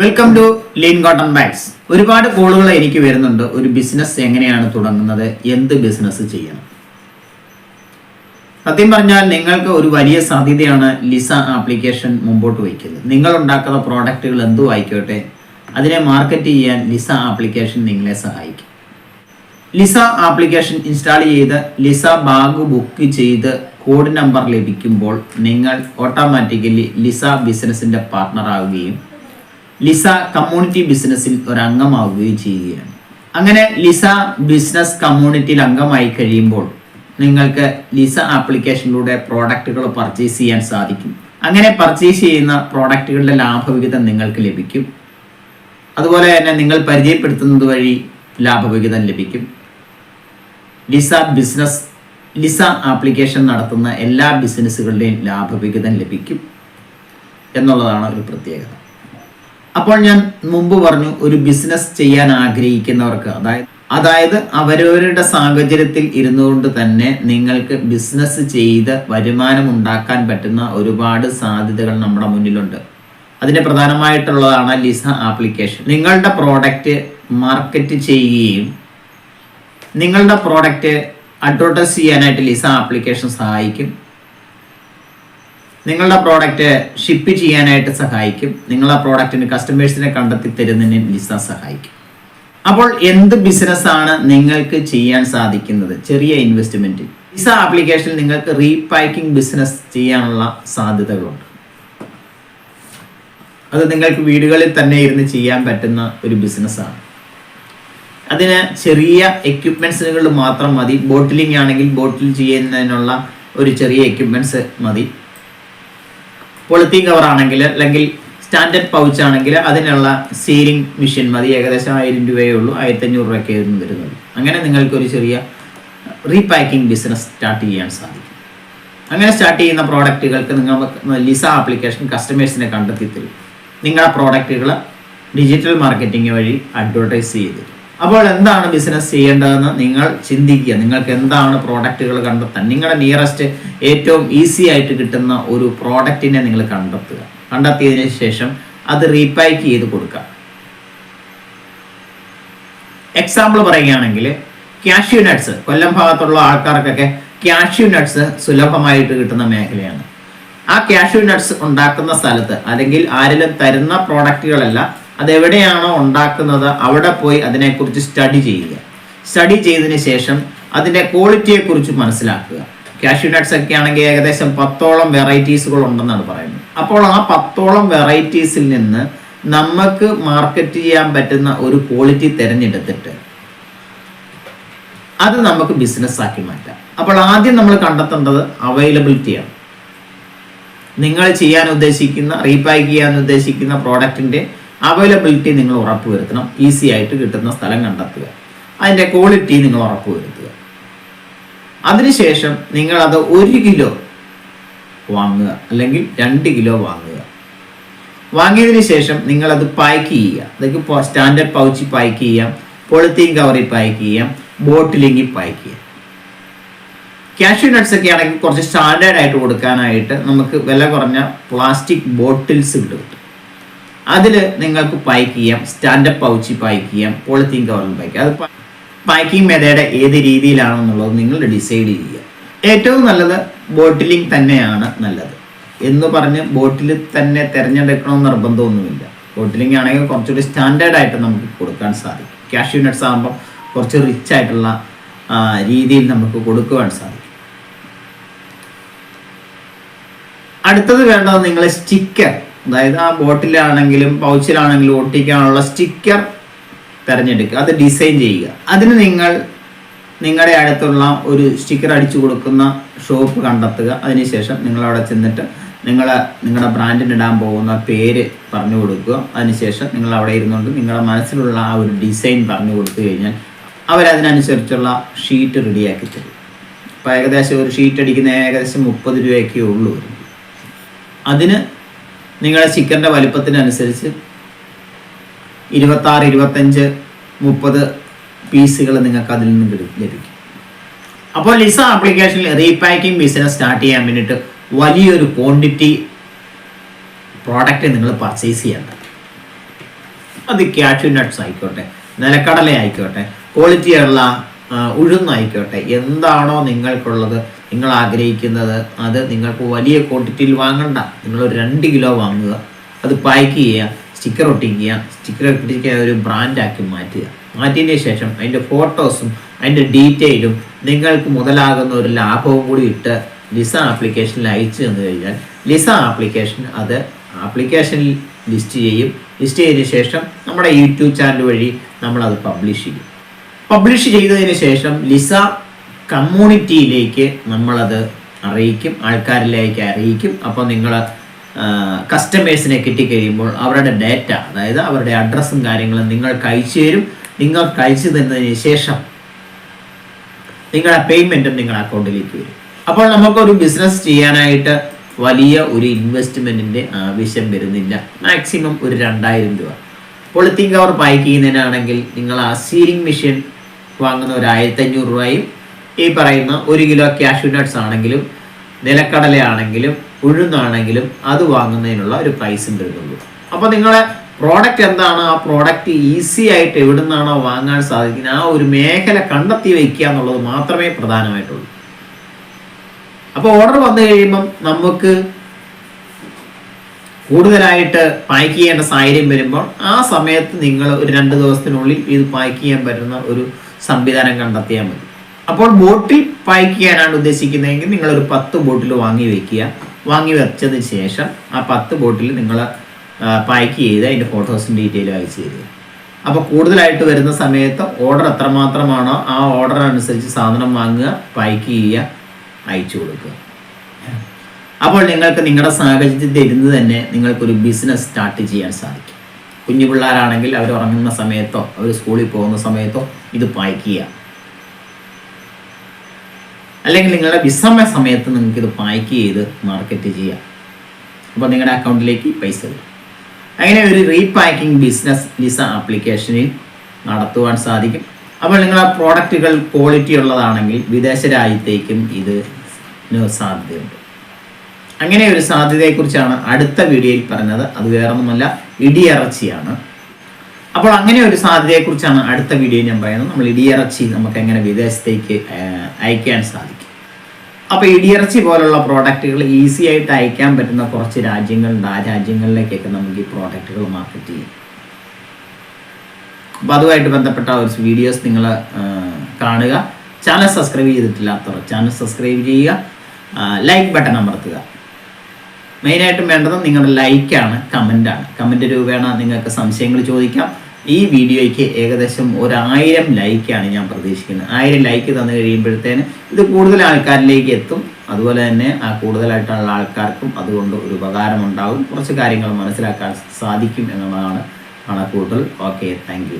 Welcome to lean cotton bags ഒരുപാട് കോളുകൾ എനിക്ക് വരുന്നുണ്ട്. ഒരു ബിസിനസ് എങ്ങനെയാണ് തുടങ്ങുന്നത്? എന്ത് ബിസിനസ് ചെയ്യണം? സത്യം പറഞ്ഞാൽ നിങ്ങൾക്ക് ഒരു വലിയ സാധ്യതയാണ് ലിസ ആപ്ലിക്കേഷൻ മുമ്പോട്ട് വയ്ക്കുന്നത്. നിങ്ങൾ ഉണ്ടാക്കുന്ന പ്രോഡക്റ്റുകൾ എന്തു ആയിക്കോട്ടെ അതിനെ മാർക്കറ്റ് ചെയ്യാൻ ലിസ ആപ്ലിക്കേഷൻ നിങ്ങളെ സഹായിക്കും. ലിസ ആപ്ലിക്കേഷൻ ഇൻസ്റ്റാൾ ചെയ്ത് ലിസ ബാഗ് ബുക്ക് ചെയ്ത് കോഡ് നമ്പർ ലഭിക്കുമ്പോൾ നിങ്ങൾ ഓട്ടോമാറ്റിക്കലി ലിസ ബിസിനസിന്റെ പാർട്ണർ ആവുകയും ലിസ കമ്മ്യൂണിറ്റി ബിസിനസ്സിൽ ഒരു അംഗമാവുകയും ചെയ്യുകയാണ്. അങ്ങനെ ലിസ ബിസിനസ് കമ്മ്യൂണിറ്റിയിൽ അംഗമായി കഴിയുമ്പോൾ നിങ്ങൾക്ക് ലിസ ആപ്ലിക്കേഷനിലൂടെ പ്രോഡക്റ്റുകൾ പർച്ചേസ് ചെയ്യാൻ സാധിക്കും. അങ്ങനെ പർച്ചേസ് ചെയ്യുന്ന പ്രോഡക്റ്റുകളുടെ ലാഭവിഹിതം നിങ്ങൾക്ക് ലഭിക്കും. അതുപോലെ തന്നെ നിങ്ങൾ പരിചയപ്പെടുത്തുന്നത് വഴി ലാഭവിഹിതം ലഭിക്കും. ലിസ ബിസിനസ് ലിസ ആപ്ലിക്കേഷൻ നടത്തുന്ന എല്ലാ ബിസിനസ്സുകളുടെയും ലാഭവിഹിതം ലഭിക്കും എന്നുള്ളതാണ് ഒരു പ്രത്യേകത. അപ്പോൾ ഞാൻ മുമ്പ് പറഞ്ഞു ഒരു ബിസിനസ് ചെയ്യാൻ ആഗ്രഹിക്കുന്നവർക്ക് അതായത് അതായത് അവരവരുടെ സാഹചര്യത്തിൽ ഇരുന്നുകൊണ്ട് തന്നെ നിങ്ങൾക്ക് ബിസിനസ് ചെയ്ത് വരുമാനം ഉണ്ടാക്കാൻ പറ്റുന്ന ഒരുപാട് സാധ്യതകൾ നമ്മുടെ മുന്നിലുണ്ട്. അതിന് പ്രധാനമായിട്ടുള്ളതാണ് ലിസ ആപ്ലിക്കേഷൻ നിങ്ങളുടെ പ്രോഡക്റ്റ് മാർക്കറ്റ് ചെയ്യുകയും നിങ്ങളുടെ പ്രോഡക്റ്റ് അഡ്വർട്ടൈസ് ചെയ്യാനായിട്ട് ലിസ ആപ്ലിക്കേഷൻ സഹായിക്കും. നിങ്ങളുടെ പ്രോഡക്റ്റ് ഷിപ്പ് ചെയ്യാനായിട്ട് സഹായിക്കും. നിങ്ങളുടെ പ്രോഡക്റ്റിന് കസ്റ്റമേഴ്സിനെ കണ്ടെത്തി തരുന്നതിന് ബിസിനസ് സഹായിക്കും. അപ്പോൾ എന്ത് ബിസിനസ്സാണ് നിങ്ങൾക്ക് ചെയ്യാൻ സാധിക്കുന്നത്? ചെറിയ ഇൻവെസ്റ്റ്മെന്റ് വിസ ആപ്ലിക്കേഷനിൽ നിങ്ങൾക്ക് റീപാക്കിംഗ് ബിസിനസ് ചെയ്യാനുള്ള സാധ്യതകളുണ്ട്. അത് നിങ്ങൾക്ക് വീടുകളിൽ തന്നെ ഇരുന്ന് ചെയ്യാൻ പറ്റുന്ന ഒരു ബിസിനസ്സാണ് അതിന് ചെറിയ എക്യുപ്മെൻസുകൾ മാത്രം മതി. ബോട്ടിലിംഗ് ആണെങ്കിൽ ബോട്ടിൽ ചെയ്യുന്നതിനുള്ള ഒരു ചെറിയ എക്യുപ്മെന്റ്സ് മതി. പൊളിത്തീൻ കവറാണെങ്കിൽ അല്ലെങ്കിൽ സ്റ്റാൻഡേർഡ് പൗച്ച് ആണെങ്കിൽ അതിനുള്ള സീലിംഗ് മെഷീൻ മതി. ഏകദേശം ആയിരം രൂപയേ ഉള്ളൂ. ആയിരത്തി അഞ്ഞൂറ് രൂപയ്ക്കായിരുന്നു വരുന്നത് അങ്ങനെ നിങ്ങൾക്കൊരു ചെറിയ റീപാക്കിംഗ് ബിസിനസ് സ്റ്റാർട്ട് ചെയ്യാൻ സാധിക്കും. അങ്ങനെ സ്റ്റാർട്ട് ചെയ്യുന്ന പ്രോഡക്റ്റുകൾക്ക് നിങ്ങൾ ലിസ ആപ്ലിക്കേഷൻ കസ്റ്റമേഴ്സിനെ കണ്ടെത്തി തരും. നിങ്ങളുടെ പ്രോഡക്റ്റുകൾ ഡിജിറ്റൽ മാർക്കറ്റിംഗ് വഴി അഡ്വർടൈസ് ചെയ്തു അപ്പോൾ എന്താണ് ബിസിനസ് ചെയ്യേണ്ടതെന്ന് നിങ്ങൾ ചിന്തിക്കുക. നിങ്ങൾക്ക് എന്താണ് പ്രോഡക്റ്റുകൾ കണ്ടെത്താൻ? നിങ്ങളുടെ നിയറസ്റ്റ് ഏറ്റവും ഈസി ആയിട്ട് കിട്ടുന്ന ഒരു പ്രോഡക്റ്റിനെ നിങ്ങൾ കണ്ടെത്തുക. കണ്ടെത്തിയതിന് ശേഷം അത് റീപാക്ക് ചെയ്ത് കൊടുക്കുക. എക്സാമ്പിൾ പറയുകയാണെങ്കിൽ കാഷ്യൂ നട്ട്സ് കൊല്ലം ഭാഗത്തുള്ള ആൾക്കാർക്കൊക്കെ കാഷ്യൂ നട്ട്സ് സുലഭമായിട്ട് കിട്ടുന്ന മേഖലയാണ്. ആ കാഷ്യൂ നട്ട്സ് ഉണ്ടാക്കുന്ന സ്ഥലത്ത് അല്ലെങ്കിൽ ആരെങ്കിലും തരുന്ന പ്രോഡക്റ്റുകളല്ല അതെവിടെയാണോ ഉണ്ടാക്കുന്നത് അവിടെ പോയി അതിനെക്കുറിച്ച് സ്റ്റഡി ചെയ്യുക. സ്റ്റഡി ചെയ്തതിന് ശേഷം അതിന്റെ ക്വാളിറ്റിയെക്കുറിച്ച് മനസ്സിലാക്കുക. കാഷ്യൂ നട്ട്സ് ഒക്കെ ആണെങ്കിൽ ഏകദേശം പത്തോളം വെറൈറ്റീസുകൾ ഉണ്ടെന്നാണ് പറയുന്നത്. അപ്പോൾ ആ പത്തോളം വെറൈറ്റീസിൽ നിന്ന് നമുക്ക് മാർക്കറ്റ് ചെയ്യാൻ പറ്റുന്ന ഒരു ക്വാളിറ്റി തിരഞ്ഞെടുത്തിട്ട് അത് നമുക്ക് ബിസിനസ് ആക്കി മാറ്റാം. അപ്പോൾ ആദ്യം നമ്മൾ കണ്ടെത്തേണ്ടത് അവൈലബിലിറ്റിയാണ് നിങ്ങൾ ചെയ്യാൻ ഉദ്ദേശിക്കുന്ന റീപാക്ക് ചെയ്യാൻ ഉദ്ദേശിക്കുന്ന പ്രോഡക്റ്റിന്റെ അവൈലബിലിറ്റി നിങ്ങൾ ഉറപ്പുവരുത്തണം ഈസി ആയിട്ട് കിട്ടുന്ന സ്ഥലം കണ്ടെത്തുക. അതിന്റെ ക്വാളിറ്റി നിങ്ങൾ ഉറപ്പുവരുത്തുക അതിനുശേഷം നിങ്ങൾ അത് ഒരു കിലോ വാങ്ങുക അല്ലെങ്കിൽ രണ്ട് കിലോ വാങ്ങുക. വാങ്ങിയതിന് ശേഷം നിങ്ങൾ അത് പാക്ക് ചെയ്യുക. അതൊക്കെ സ്റ്റാൻഡേർഡ് പൗച്ചിൽ പാക്ക് ചെയ്യാം. പൊളിത്തീൻ കവറിൽ പാക്ക് ചെയ്യാം. ബോട്ടിലിങ്ങി പാക്ക് ചെയ്യാം. കാഷ്യൂ നട്ട്സ് ഒക്കെ ആണെങ്കിൽ കുറച്ച് സ്റ്റാൻഡേർഡ് ആയിട്ട് കൊടുക്കാനായിട്ട് നമുക്ക് വില കുറഞ്ഞ പ്ലാസ്റ്റിക് ബോട്ടിൽസ് കിട്ടും. അതിൽ നിങ്ങൾക്ക് പായ്ക്ക് ചെയ്യാം സ്റ്റാൻഡപ്പ് പൗച്ച് പായ്ക്ക് ചെയ്യാം പോളിത്തീൻ കവറിൽ ചെയ്യാം അത് പാക്കിംഗ് മെത്തേഡ് ഏത് രീതിയിലാണെന്നുള്ളത് നിങ്ങൾ ഡിസൈഡ് ചെയ്യുക. ഏറ്റവും നല്ലത് ബോട്ടിലിംഗ് തന്നെയാണ് നല്ലത്. എന്ന് പറഞ്ഞ് ബോട്ടിൽ തന്നെ തിരഞ്ഞെടുക്കണമെന്ന് നിർബന്ധമൊന്നുമില്ല. ബോട്ടിലിംഗ് ആണെങ്കിൽ കുറച്ചുകൂടി സ്റ്റാൻഡേർഡ് ആയിട്ട് നമുക്ക് കൊടുക്കാൻ സാധിക്കും. കാഷ്യൂ നട്ട്സ് ആകുമ്പോൾ കുറച്ച് റിച്ച് ആയിട്ടുള്ള രീതിയിൽ നമുക്ക് കൊടുക്കുവാൻ സാധിക്കും. അടുത്തത് വേണ്ടത് നിങ്ങൾ സ്റ്റിക്കർ അതായത് ആ ബോട്ടിലാണെങ്കിലും പൗച്ചിലാണെങ്കിലും ഒട്ടിക്കാനുള്ള സ്റ്റിക്കർ തിരഞ്ഞെടുക്കുക. അത് ഡിസൈൻ ചെയ്യുക. അതിന് നിങ്ങൾ നിങ്ങളുടെ അടുത്തുള്ള ഒരു സ്റ്റിക്കർ അടിച്ചു കൊടുക്കുന്ന ഷോപ്പ് കണ്ടെത്തുക. അതിനുശേഷം നിങ്ങൾ അവിടെ ചെന്നിട്ട് നിങ്ങൾ നിങ്ങളുടെ ബ്രാൻഡിന് ഇടാൻ പോകുന്ന പേര് പറഞ്ഞു കൊടുക്കുക. അതിനുശേഷം നിങ്ങൾ അവിടെ ഇരുന്നുകൊണ്ട് നിങ്ങളുടെ മനസ്സിലുള്ള ആ ഒരു ഡിസൈൻ പറഞ്ഞു കൊടുത്തു കഴിഞ്ഞാൽ അവരതിനനുസരിച്ചുള്ള ഷീറ്റ് റെഡിയാക്കി തരും. അപ്പോൾ ഏകദേശം ഒരു ഷീറ്റ് അടിക്കുന്ന ഏകദേശം മുപ്പത് രൂപയൊക്കെ ഉള്ളൂ. അതിന് നിങ്ങളുടെ ചിക്കന്റെ വലിപ്പത്തിനനുസരിച്ച് ഇരുപത്താറ് ഇരുപത്തഞ്ച് മുപ്പത് പീസുകൾ നിങ്ങൾക്ക് അതിൽ നിന്ന് ലഭിക്കും. അപ്പോൾ ലിസ ആപ്ലിക്കേഷനിൽ റീപാക്കിംഗ് ബിസിനസ് സ്റ്റാർട്ട് ചെയ്യാൻ വേണ്ടിയിട്ട് വലിയൊരു ക്വാണ്ടിറ്റി പ്രോഡക്റ്റ് നിങ്ങൾ പർച്ചേസ് ചെയ്യേണ്ട. അത് ക്യാഷ്യൂ നട്ട്സ് ആയിക്കോട്ടെ നിലക്കടല ആയിക്കോട്ടെ ക്വാളിറ്റിയുള്ള ഉഴുന്നായിക്കോട്ടെ എന്താണോ നിങ്ങൾക്കുള്ളത് നിങ്ങൾ ആഗ്രഹിക്കുന്നത് അത് നിങ്ങൾക്ക് വലിയ ക്വാണ്ടിറ്റിയിൽ വാങ്ങണ്ട. നിങ്ങൾ ഒരു രണ്ട് കിലോ വാങ്ങുക. അത് പാക്ക് ചെയ്യുക സ്റ്റിക്കർ ഒട്ടിക്കുക സ്റ്റിക്കർ ഒട്ടിക്കുക ഒരു ബ്രാൻഡാക്കി മാറ്റുക. മാറ്റിയതിന് ശേഷം അതിന്റെ ഫോട്ടോസും അതിന്റെ ഡീറ്റെയിലും നിങ്ങൾക്ക് മുതലാകുന്ന ഒരു ലാഭവും കൂടി ഇട്ട് ലിസ ആപ്ലിക്കേഷനിൽ അയച്ചു തന്നു കഴിഞ്ഞാൽ ലിസ ആപ്ലിക്കേഷൻ അത് ആപ്ലിക്കേഷനിൽ ലിസ്റ്റ് ചെയ്യും. ലിസ്റ്റ് ചെയ്തതിന് ശേഷം നമ്മുടെ യൂട്യൂബ് ചാനൽ വഴി നമ്മളത് പബ്ലിഷ് ചെയ്യും. പബ്ലിഷ് ചെയ്തതിന് ശേഷം ലിസ കമ്മ്യൂണിറ്റിയിലേക്ക് നമ്മളത് അറിയിക്കും ആൾക്കാരിലേക്ക് അറിയിക്കും. അപ്പോൾ നിങ്ങൾ കസ്റ്റമേഴ്സിനെ കിട്ടിക്കഴിയുമ്പോൾ അവരുടെ ഡേറ്റ അതായത് അവരുടെ അഡ്രസ്സും കാര്യങ്ങളും നിങ്ങൾക്ക് അയച്ചു തരും. നിങ്ങൾക്ക് അയച്ചു തന്നതിന് ശേഷം നിങ്ങളുടെ പേയ്മെന്റും നിങ്ങളുടെ അക്കൗണ്ടിലേക്ക് വരും. അപ്പോൾ നമുക്കൊരു ബിസിനസ് ചെയ്യാനായിട്ട് വലിയ ഒരു ഇൻവെസ്റ്റ്മെന്റിന്റെ ആവശ്യം വരുന്നില്ല. മാക്സിമം ഒരു രണ്ടായിരം രൂപ. പൊളിത്തീൻ കവർ പാക്ക് ചെയ്യുന്നതിനാണെങ്കിൽ നിങ്ങൾ ആ സീലിംഗ് മെഷീൻ വാങ്ങുന്ന ഒരു ആയിരത്തി അഞ്ഞൂറ് രൂപയും ഈ പറയുന്ന ഒരു കിലോ കാഷ്യൂ നട്ട്സ് ആണെങ്കിലും നിലക്കടലയാണെങ്കിലും ഉഴുന്നാണെങ്കിലും അത് വാങ്ങുന്നതിനുള്ള ഒരു പ്രൈസ് വരുന്നുള്ളൂ അപ്പോൾ നിങ്ങളെ പ്രോഡക്റ്റ് എന്താണ്? ആ പ്രോഡക്റ്റ് ഈസി ആയിട്ട് എവിടെ നിന്നാണോ വാങ്ങാൻ സാധിക്കുന്നത് ആ ഒരു മേഖല കണ്ടെത്തി വയ്ക്കുക എന്നുള്ളത് മാത്രമേ പ്രധാനമായിട്ടുള്ളൂ. അപ്പോൾ ഓർഡർ വന്നു കഴിയുമ്പം നമുക്ക് കൂടുതലായിട്ട് പാക്ക് ചെയ്യേണ്ട സാഹചര്യം വരുമ്പോൾ ആ സമയത്ത് നിങ്ങൾ ഒരു രണ്ട് ദിവസത്തിനുള്ളിൽ ഇത് പാക്ക് ചെയ്യാൻ പറ്റുന്ന ഒരു സംവിധാനം കണ്ടെത്തിയാൽ മതി. അപ്പോൾ ബോട്ടിൽ പാക്ക് ചെയ്യാനാണ് ഉദ്ദേശിക്കുന്നതെങ്കിൽ ഒരു പത്ത് ബോട്ടിൽ വാങ്ങി വെക്കുക. വാങ്ങി വെച്ചതിന് ശേഷം ആ പത്ത് ബോട്ടിൽ നിങ്ങൾ പാക്ക് ചെയ്ത് അതിന്റെ ഫോട്ടോസും ഡീറ്റെയിൽ അയച്ചു തരിക. അപ്പോൾ കൂടുതലായിട്ട് വരുന്ന സമയത്ത് ഓർഡർ എത്രമാത്രമാണോ ആ ഓർഡർ അനുസരിച്ച് സാധനം വാങ്ങുക പാക്ക് ചെയ്യുക അയച്ചു കൊടുക്കുക. അപ്പോൾ നിങ്ങൾക്ക് നിങ്ങളുടെ സാഹചര്യത്തിൽ ഇരുന്ന് തന്നെ നിങ്ങൾക്കൊരു ബിസിനസ് സ്റ്റാർട്ട് ചെയ്യാൻ സാധിക്കും. കുഞ്ഞു പിള്ളേരാണെങ്കിൽ അവർ ഉറങ്ങുന്ന സമയത്തോ അവർ സ്കൂളിൽ പോകുന്ന സമയത്തോ ഇത് പാക്ക് ചെയ്യുക. അല്ലെങ്കിൽ നിങ്ങളുടെ വിസമയ സമയത്ത് നിങ്ങൾക്ക് ഇത് പാക്ക് ചെയ്ത് മാർക്കറ്റ് ചെയ്യാം. അപ്പോൾ നിങ്ങളുടെ അക്കൗണ്ടിലേക്ക് പൈസ വരും. അങ്ങനെ ഒരു റീപാക്കിംഗ് ബിസിനസ് വിസ ആപ്ലിക്കേഷനിൽ നടത്തുവാൻ സാധിക്കും. അപ്പോൾ നിങ്ങളുടെ പ്രോഡക്റ്റുകൾ ക്വാളിറ്റി ഉള്ളതാണെങ്കിൽ വിദേശ രാജ്യത്തേക്കും ഇത് സാധ്യതയുണ്ട്. അങ്ങനെ ഒരു സാധ്യതയെക്കുറിച്ചാണ് അടുത്ത വീഡിയോയിൽ പറഞ്ഞത്. അത് വേറൊന്നുമല്ല ഇടിയിറച്ചിയാണ്. അപ്പോൾ അങ്ങനെ ഒരു സാധ്യതയെക്കുറിച്ചാണ് അടുത്ത വീഡിയോ ഞാൻ പറയുന്നത്. നമ്മൾ ഇടിയിറച്ചി നമുക്ക് എങ്ങനെ വിദേശത്തേക്ക് അയക്കാൻ സാധിക്കും. അപ്പോൾ ഇടിയിറച്ചി പോലുള്ള പ്രോഡക്റ്റുകൾ ഈസി ആയിട്ട് അയക്കാൻ പറ്റുന്ന കുറച്ച് രാജ്യങ്ങളുണ്ട്. ആ രാജ്യങ്ങളിലേക്കൊക്കെ നമുക്ക് ഈ പ്രോഡക്റ്റുകൾ മാർക്കറ്റ് ചെയ്യും. അപ്പോൾ അതുമായിട്ട് ബന്ധപ്പെട്ട ഒരു വീഡിയോസ് നിങ്ങൾ കാണുക. ചാനൽ സബ്സ്ക്രൈബ് ചെയ്തിട്ടില്ലാത്തവർ ചാനൽ സബ്സ്ക്രൈബ് ചെയ്യുക. ലൈക്ക് ബട്ടൺ അമർത്തുക. മെയിനായിട്ടും വേണ്ടത് നിങ്ങളുടെ ലൈക്കാണ് കമന്റാണ് കമന്റ് രൂപേണ നിങ്ങൾക്ക് സംശയങ്ങൾ ചോദിക്കാം. ഈ വീഡിയോയ്ക്ക് ഏകദേശം ഒരായിരം ലൈക്കാണ് ഞാൻ പ്രതീക്ഷിക്കുന്നത്. ആയിരം ലൈക്ക് തന്നു കഴിയുമ്പോഴത്തേന് ഇത് കൂടുതൽ ആൾക്കാരിലേക്ക് എത്തും. അതുപോലെ തന്നെ ആ കൂടുതലായിട്ടുള്ള ആൾക്കാർക്കും അതുകൊണ്ട് ഒരു ഉപകാരം ഉണ്ടാകും കുറച്ച് കാര്യങ്ങൾ മനസ്സിലാക്കാൻ സാധിക്കും എന്നുള്ളതാണ് കണക്കൂട്ടൽ ഓക്കെ താങ്ക്